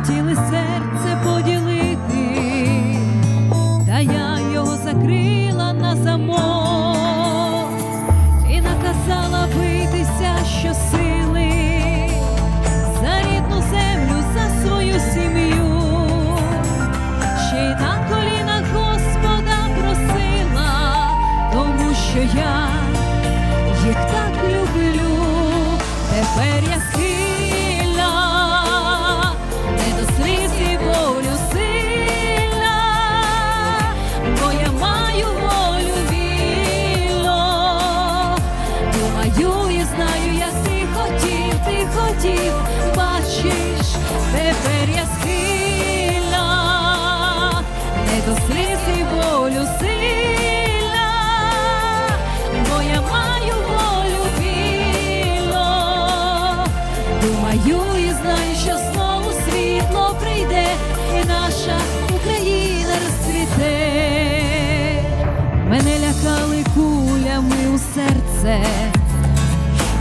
хотіли серце поділити, та я його закрила на замок і наказала битися щосили за рідну землю, за свою сім'ю, ще й на колінах Господа просила, тому що я їх так люблю, тепер я схильна, знаю, що знову світло прийде, і наша Україна розцвіте. Мене лякали кулями у серце,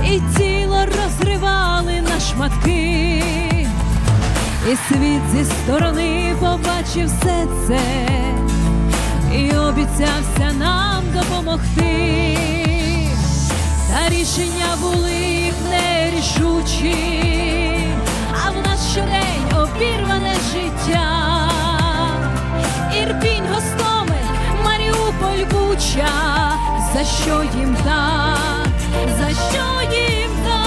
і тіло розривали на шматки, і світ зі сторони побачив все це і обіцявся нам допомогти. Та рішення були нерішучі, Маріуполь, за що їм так, за що їм так?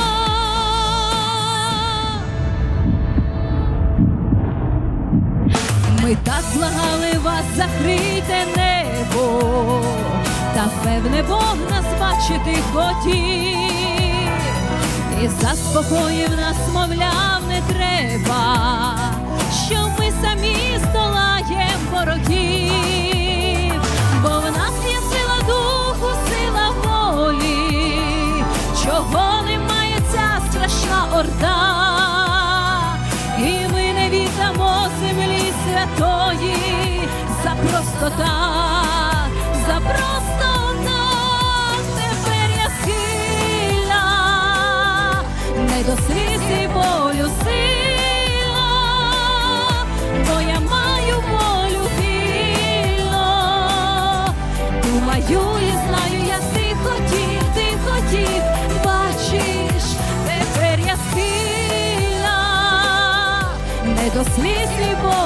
Ми так благали вас, закрийте небо, та певне Бог нас бачити хотів, і заспокоїв нас, мовляв, не треба, що ми самі здолаєм ворогів, страшна орда. І ми не віддамо землі святої за просто так, за просто Cosmic Sleepwalk.